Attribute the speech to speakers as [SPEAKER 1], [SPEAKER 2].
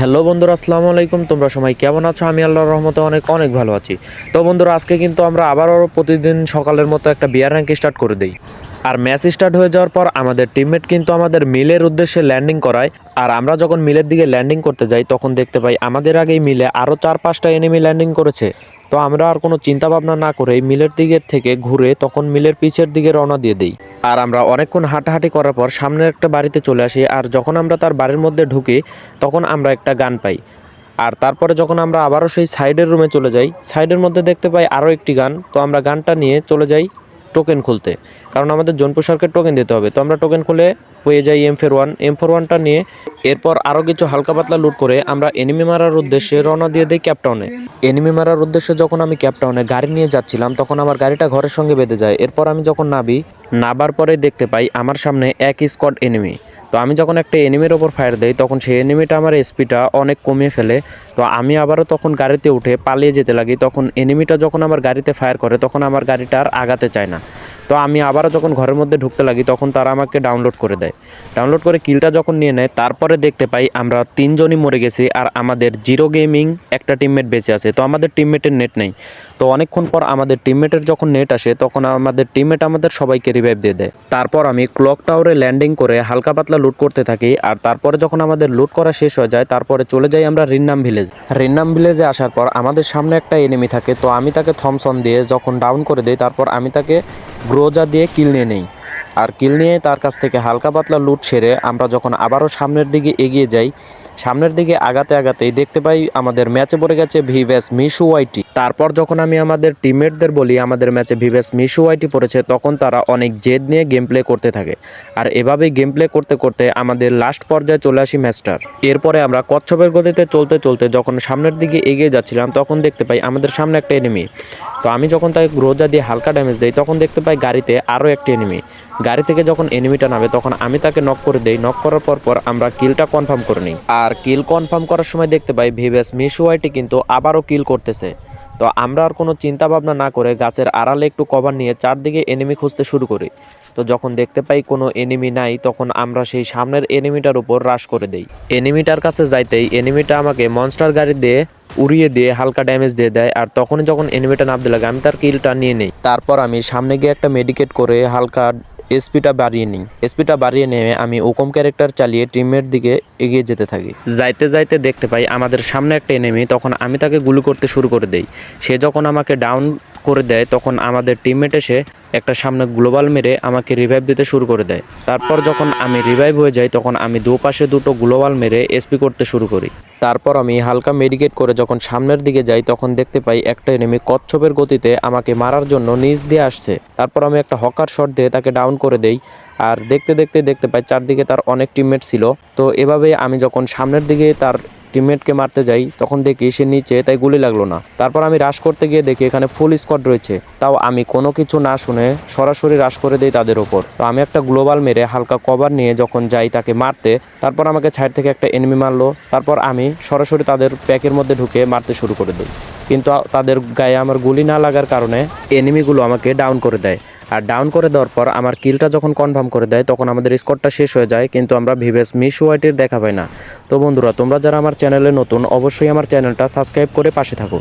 [SPEAKER 1] Hello বন্ধুরা, আসসালামু আলাইকুম। তোমরা সবাই কেমন আছো? আমি আল্লাহর রহমতে অনেক অনেক ভালো আছি। তো বন্ধুরা, আজকে কিন্তু আমরা আবারও প্রতিদিন সকালের মতো একটা বিয়ার র্যাঙ্ক স্টার্ট করে দিই। আর ম্যাচ স্টার্ট হয়ে যাওয়ার পর আমাদের টিমমেট কিন্তু আমাদের মিলের উদ্দেশ্যে ল্যান্ডিং করায়। আর আমরা যখন মিলের দিকে ল্যান্ডিং করতে যাই, তখন দেখতে পাই আমাদের আগেই মিলে আরও চার পাঁচটা এনিমি ল্যান্ডিং করেছে। তো আমরা আর কোনো চিন্তা ভাবনা না করে মিলের দিকের থেকে ঘুরে তখন মিলের পিছের দিকে রওনা দিয়ে দিই। আর আমরা অনেকক্ষণ হাঁটাহাঁটি করার পর সামনের একটা বাড়িতে চলে আসি আর যখন আমরা তার বাড়ির মধ্যে ঢুকি, তখন আমরা একটা গান পাই। আর তারপরে যখন আমরা আবারও সেই সাইডের রুমে চলে যাই, সাইডের মধ্যে দেখতে পাই আরও একটি গান। তো আমরা গানটা নিয়ে চলে যাই টোকেন খুলতে। কারণ আমাদের জনপুর জনপ্রসারকে টোকেন দিতে হবে। তো আমরা টোকেন খুলে পেয়ে যাই M four one M four ওয়ানটা নিয়ে এরপর আরও কিছু হালকা পাতলা লুট করে আমরা এনিমি মারার উদ্দেশ্যে রওনা দিয়ে দিই ক্যাপটাউনে এনিমি মারার উদ্দেশ্যে যখন আমি ক্যাপটাউনে গাড়ি নিয়ে যাচ্ছিলাম, তখন আমার গাড়িটা ঘরের সঙ্গে বেঁধে যায়। এরপর আমি যখন নাবি নাবার পরে দেখতে পাই আমার সামনে এক স্কট এনিমি তো আমি যখন একটা এনিমির ওপর ফায়ার দেই, তখন সেই এনিমিটা আমার এসপিটা অনেক কমিয়ে ফেলে। তো আমি আবারও তখন গাড়িতে উঠে পালিয়ে যেতে লাগি। তখন এনিমিটা যখন আমার গাড়িতে ফায়ার করে, তখন আমার গাড়িটা আর আগাতে চায় না। তো আমি আবারও যখন ঘরের মধ্যে ঢুকতে লাগি, তখন তারা আমাকে ডাউনলোড করে দেয়। ডাউনলোড করে কিলটা যখন নিয়ে নেয়, তারপরে দেখতে পাই আমরা তিনজনই মরে গেছি আর আমাদের জিরো গেমিং একটা টিমমেট বেঁচে আছে। তো আমাদের টিমমেটের নেট নেই। তো অনেকক্ষণ পর আমাদের টিমমেটের যখন নেট আসে, তখন আমাদের টিমমেট আমাদের সবাইকে রিভাইভ দিয়ে দেয়। তারপর আমি ক্লক টাওয়ারে ল্যান্ডিং করে হালকা পাতলা লুট করতে থাকি আর তারপরে যখন আমাদের লুট করা শেষ হয়ে যায়, তারপরে চলে যাই আমরা রিন্নাম ভিলেজ রিন্নাম ভিলেজে আসার পর আমাদের সামনে একটা এনিমি থাকে, তো আমি তাকে থমসন দিয়ে যখন ডাউন করে দিই, তারপর আমি তাকে গ্রোজা দিয়ে কিল নিয়ে নেই। আর কিল নিয়ে তার কাছ থেকে হালকা পাতলা লুট সেরে আমরা যখন আবারও সামনের দিকে এগিয়ে যাই, সামনের দিকে আগাতে আগাতেই দেখতে পাই আমাদের ম্যাচে পড়ে গেছে ভিভেস মিশু ওয়াইটি। তারপর যখন আমি আমাদের টিমমেটদের বলি আমাদের ম্যাচে ভিভেস মিশু ওয়াইটি পড়েছে, তখন তারা অনেক জেদ নিয়ে গেম প্লে করতে থাকে। আর এভাবেই গেম প্লে করতে করতে আমাদের লাস্ট পর্যায়ে চলে আসি ম্যাচটার। এরপরে আমরা কচ্ছপের গতিতে চলতে চলতে যখন সামনের দিকে এগিয়ে যাচ্ছিলাম, তখন দেখতে পাই আমাদের সামনে একটা এনিমি তো আমি যখন তাকে গ্রোজা দিয়ে হালকা ড্যামেজ দিই, তখন দেখতে পাই গাড়িতে আরও একটি এনিমি গাড়ি থেকে যখন এনিমিটা নামে, তখন আমি তাকে নক করে দেই। নক করার পর পর আমরা কিলটা কনফার্ম করে নিই। আর কিল কনফার্ম করার সময় দেখতে পাই ভিভেস মিশুয়াইটি কিন্তু আবারও কিল করতেছে। তো আমরা আর কোনো চিন্তা ভাবনা না করে গাছের আড়ালে একটু কভার নিয়ে চারদিকে এনিমি খুঁজতে শুরু করি। তো যখন দেখতে পাই কোনো এনিমি নাই, তখন আমরা সেই সামনের এনিমিটার উপর রাশ করে দেই। এনিমিটার কাছে যাইতেই এনিমিটা আমাকে মনস্টার গাড়ি দিয়ে উড়িয়ে দিয়ে হালকা ড্যামেজ দিয়ে দেয়। আর তখনই যখন এনিমিটা নামতে লাগে, আমি তার কিলটা নিয়ে নিই। তারপর আমি সামনে গিয়ে একটা মেডিকেট করে হালকা এসপিটা বাড়িয়ে নিই। এসপিটা বাড়িয়ে নেমে আমি ওকম ক্যারেক্টার চালিয়ে টিমের দিকে এগিয়ে যেতে থাকি। যাইতে যাইতে দেখতে পাই আমাদের সামনে একটা এনেমি তখন আমি তাকে গুলি করতে শুরু করে দেই। সে যখন আমাকে ডাউন করে দেয়, তখন আমাদের টিমমেট এসে একটা সামনে গ্লোবাল মেরে আমাকে রিভাইভ দিতে শুরু করে দেয়। তারপর যখন আমি রিভাইভ হয়ে যাই, তখন আমি দুপাশে দুটো গ্লোবাল মেরে এসপি করতে শুরু করি। তারপর আমি হালকা মেডিকেট করে যখন সামনের দিকে যাই, তখন দেখতে পাই একটা এনেমি কচ্ছপের গতিতে আমাকে মারার জন্য নিচ দিয়ে আসছে। তারপর আমি একটা হকার শট দিয়ে তাকে ডাউন করে দেই। আর দেখতে দেখতে দেখতে পাই চারদিকে তার অনেক টিমমেট ছিল। তো এভাবে আমি যখন সামনের দিকে তার টিমমেটকে মারতে যাই, তখন দেখি সে নিচে, তাই গুলি লাগল না। তারপর আমি রাশ করতে গিয়ে দেখি এখানে ফুল স্কোয়াড রয়েছে। তাও আমি কোনো কিছু না শুনে সরাসরি রাশ করে দিই তাদের ওপর। তো আমি একটা গ্লোবাল মেরে হালকা কভার নিয়ে যখন যাই তাকে মারতে, তারপর আমাকে সাইড থেকে একটা এনিমি মারলো। তারপর আমি সরাসরি তাদের প্যাকের মধ্যে ঢুকে মারতে শুরু করে দিই। কিন্তু তাদের গায়ে আমার গুলি না লাগার কারণে এনিমিগুলো আমাকে ডাউন করে দেয়। আর ডাউন করে দেওয়ার পর আমার কিলটা যখন কনফার্ম করে দেয়, তখন আমাদের স্কোরটা শেষ হয়ে যায়, কিন্তু আমরা ভিভেস মিস ওয়াইটির দেখা পাই না। তো বন্ধুরা, তোমরা যারা আমার চ্যানেলে নতুন, অবশ্যই আমার চ্যানেলটা সাবস্ক্রাইব করে পাশে থাকো।